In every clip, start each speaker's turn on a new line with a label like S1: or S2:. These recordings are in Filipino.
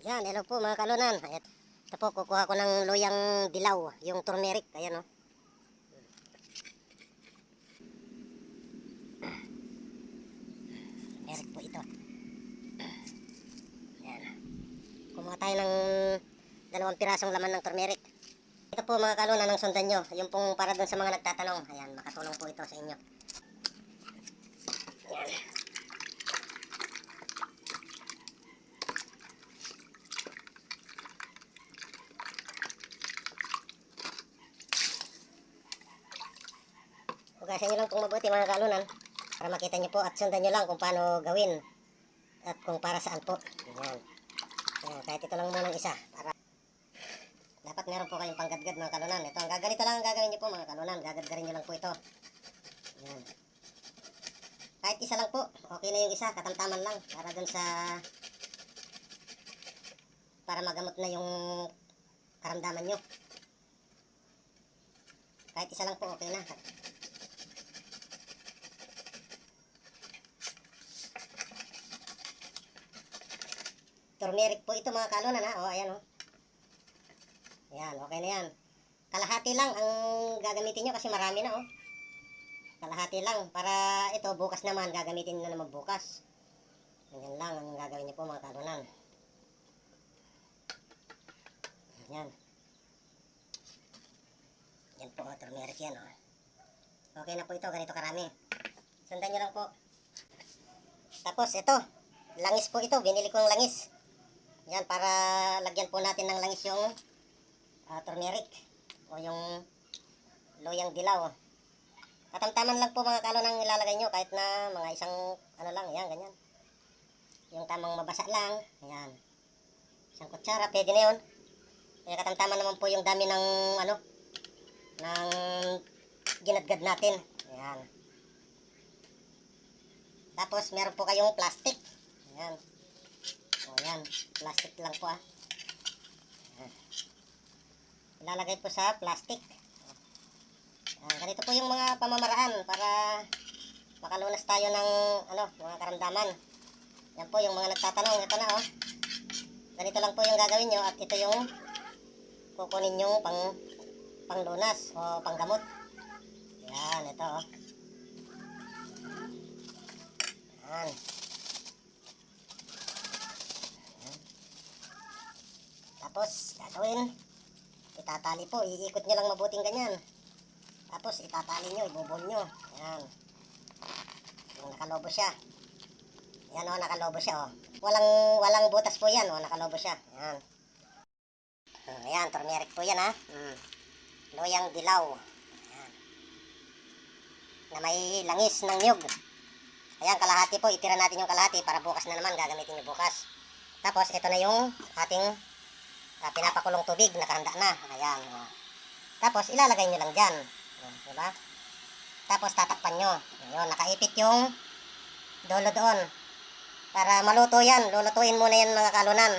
S1: Yan, hello po mga kalunan. Ayan, ito po, kukuha ko ng loyang dilaw, yung turmeric. Ayan o. Turmeric po ito. Ayan. Kumuha tayo ng dalawang pirasong laman ng turmeric. Ito po mga kalunan ang sundan nyo. Yung pong para dun sa mga nagtatanong. Ayan, makatulong po ito sa inyo. Ayan. Hugasan nyo lang kung mabuti mga kalunan para makita nyo po at sundan nyo lang kung paano gawin at kung para saan po. Ayan. Ayan, kahit ito lang muna ng isa. Para dapat meron po kayong panggadgad mga kalunan. Ito, ang gaganito lang ang gagawin nyo po mga kalunan. Gagadgarin nyo lang po ito. Ayan. Kahit isa lang po. Okay na yung isa. Katamtaman lang. Para dun sa para magamot na yung karamdaman nyo. Kahit isa lang po, okay na. Turmeric po ito mga kalunan ha. O, ayan o. Ayan, okay na yan. Kalahati lang ang gagamitin nyo kasi marami na o. Kalahati lang. Para ito, bukas naman, gagamitin na naman bukas. Ganyan lang ang gagawin nyo po mga kalunan. Yan. Yan po, oh, turmeric yan, oh. Okay na po ito, ganito karami. Sundan nyo lang po. Tapos, ito. Langis po ito, binili kong langis. Yan, para lagyan po natin ng langis yung ah, turmeric. O yung loyang dilaw. Katamtaman lang po mga kalo nang ilalagay nyo, kahit na mga isang, ano lang, yan, ganyan. Yung tamang mabasa lang, yan. Isang kutsara, pwede na yun. Kaya katamtaman naman po yung dami ng ano ng ginadgad natin. Ayan. Tapos meron po kayong plastic. Ayan. Plastic lang po ah. Ayan. Ilalagay po sa plastic. Ayan. Ganito po yung mga pamamaraan para makalunas tayo ng ano, mga karamdaman. Yan po yung mga nagtatanong. Ito na oh. Ganito lang po yung gagawin nyo at ito yung kukunin nyo pang panglunas o panggamot. Yan, ito. oh. Yan. Tapos, gagawin, itatali po, iikot nyo lang mabuting ganyan. Tapos, itatali nyo, ibubol nyo. Yan. Yung nakalobo siya. Yan o, nakalobo siya o. Walang, walang butas po yan o, nakalobo siya. Yan. Hmm, Ayan, turmeric po yan ha. Mm. Loyang dilaw. Ayan. Na may langis ng nyug. Ayan, kalahati po. Itira natin yung kalahati para bukas na naman. Gagamitin nyo bukas. Tapos, ito na yung ating ah, pinapakulong tubig. Nakahanda na. Ayan. oh. Tapos, ilalagay nyo lang dyan. Oh, diba? Tapos, tatakpan nyo. Ayun, nakaipit yung dolo doon. Para maluto yan. Lulutuin muna yan mga kalunan.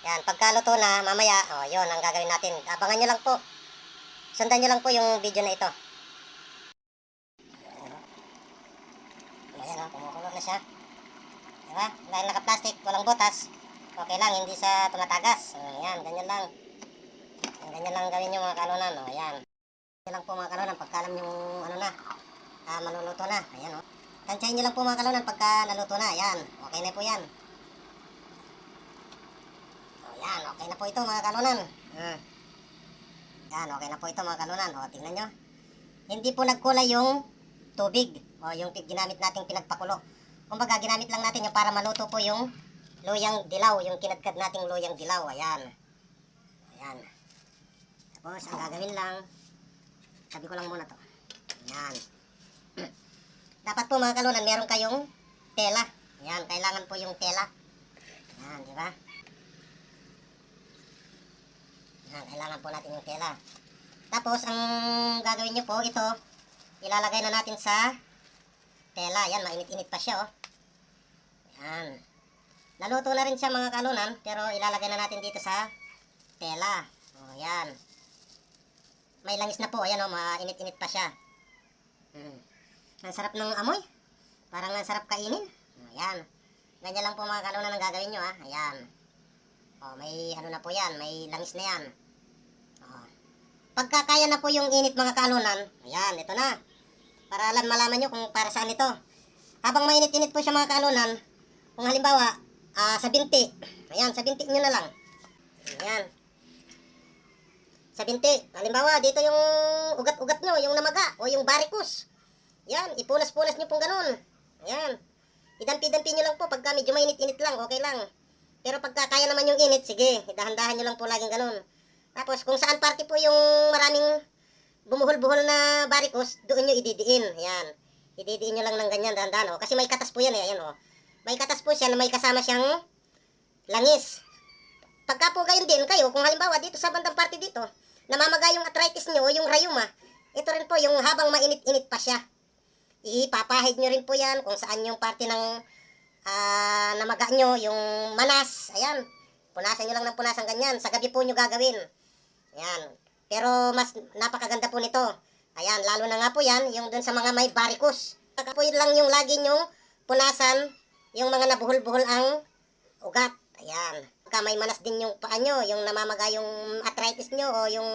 S1: Yan, pagkaluto na, mamaya, oh, yun ang gagawin natin. Abangan nyo lang po. Sundan nyo lang po yung video na ito. Ayan, oh, kumukulo na siya. Diba? Dahil naka-plastic, walang butas. Okay lang, hindi sa tumatagas. Yan, ganyan lang. Ganyan lang gawin nyo mga kalunan. Oh, yan. Ganyan lang po mga kalunan, pagkalam yung ano na, ah, maluluto na. Ayan, oh. Tansyahin nyo lang po mga kalunan pagka naluto na. Yan, okay na po yan. O, yan, okay na po ito mga kalunan. Hmm. Yan, okay na po ito mga kalunan. O, tingnan nyo. Hindi po nagkulay yung tubig. O, yung ginamit nating pinagpakulo. Kumbaga, ginamit lang natin yung para maluto po yung luyang dilaw. Yung kinadkad nating luyang dilaw. Ayan. Ayan. Tapos, ang gagawin lang, sabi ko lang muna to. Ayan. Dapat po mga kalunan, meron kayong tela. Ayan, kailangan po yung tela. Ayan, di ba? Yan, kailangan po natin yung tela. Tapos, ang gagawin nyo po, ito, ilalagay na natin sa tela. Yan, mainit-init pa siya, oh. Yan. Naluto na rin siya mga kalunan, pero ilalagay na natin dito sa tela. O, yan. May langis na po, ayan, oh, mainit-init pa siya. Hmm. Ang sarap ng amoy. Parang ang sarap kainin. Ayan. Ganyan lang po mga kalunan ang gagawin nyo, ha. Ayan. Oh, may ano na po yan, may langis na yan. Oh. Pagka kaya na po yung init mga kaalunan, ayan, ito na. Para alam malaman nyo kung para saan ito. Habang mainit-init po siya mga kaalunan, kung halimbawa, ah, sa binti, ayan, sa binti nyo na lang. Ayan. Sa binti, halimbawa, dito yung ugat-ugat nyo, yung namaga, o yung varicose. Yan, ipunas-punas nyo pong ganun. Ayan. Idampi-dampi nyo lang po pagka medyo mainit-init lang, okay lang. Pero pagka kaya naman yung init, sige, dahan-dahan nyo lang po laging ganun. Tapos kung saan parte po yung maraming bumuhol-buhol na varicose, doon nyo ididiin. Ayan. Ididiin nyo lang ng ganyan, dahan-dahan. Oh. Kasi may katas po yan eh, ayan oh. May katas po siya na may kasama siyang langis. Pagka po gayon din kayo, kung halimbawa dito sa bandang parte dito, namamaga yung arthritis nyo o yung rayuma, ito rin po yung habang mainit-init pa siya. Ipapahid nyo rin po yan kung saan yung parte ng ah, namaga nyo, yung manas. Ayan, punasan nyo lang ng punasan ganyan. Sa gabi po nyo gagawin. Ayan. Pero mas napakaganda po nito. Ayan, lalo na nga po yan, yung dun sa mga may varicose. Kaka po yun lang yung lagi nyong punasan, yung mga nabuhol-buhol ang ugat. Ayan. Pagka may manas din yung paa nyo, yung namamaga yung arthritis nyo o yung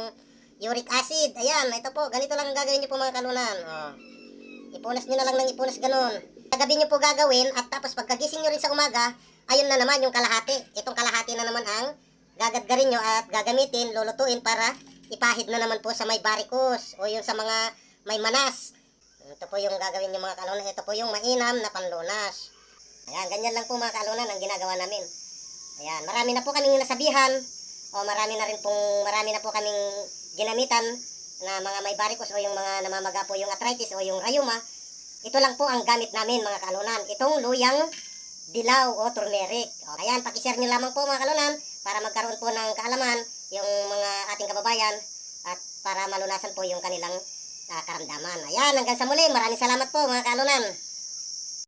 S1: uric acid. Ayan, ito po, ganito lang ang gagawin nyo po mga kalunan. Oh. Ipunas nyo na lang ng ipunas ganun. Kagabi nyo po gagawin at tapos pagkagising nyo rin sa umaga, ayun na naman yung kalahati. Itong kalahati na naman ang gagadgarin nyo at gagamitin, lulutuin para ipahid na naman po sa may varicose o yung sa mga may manas. Ito po yung gagawin nyo mga kalunan. Ito po yung mainam na panlunas. Ayan, ganyan lang po mga kalunan ang ginagawa namin. Ayan, marami na po kaming nasabihan o marami na rin pong, marami na po kaming ginamitan na mga may varicose o yung mga namamaga po yung arthritis o yung rayuma. Ito lang po ang gamit namin mga kalunan. Itong luyang dilaw o turmeric. O, ayan, pakishare nyo lamang po mga kalunan para magkaroon po ng kaalaman yung mga ating kababayan at para malunasan po yung kanilang ah, karamdaman. Ayan, hanggang sa muli. Maraming salamat po mga kalunan.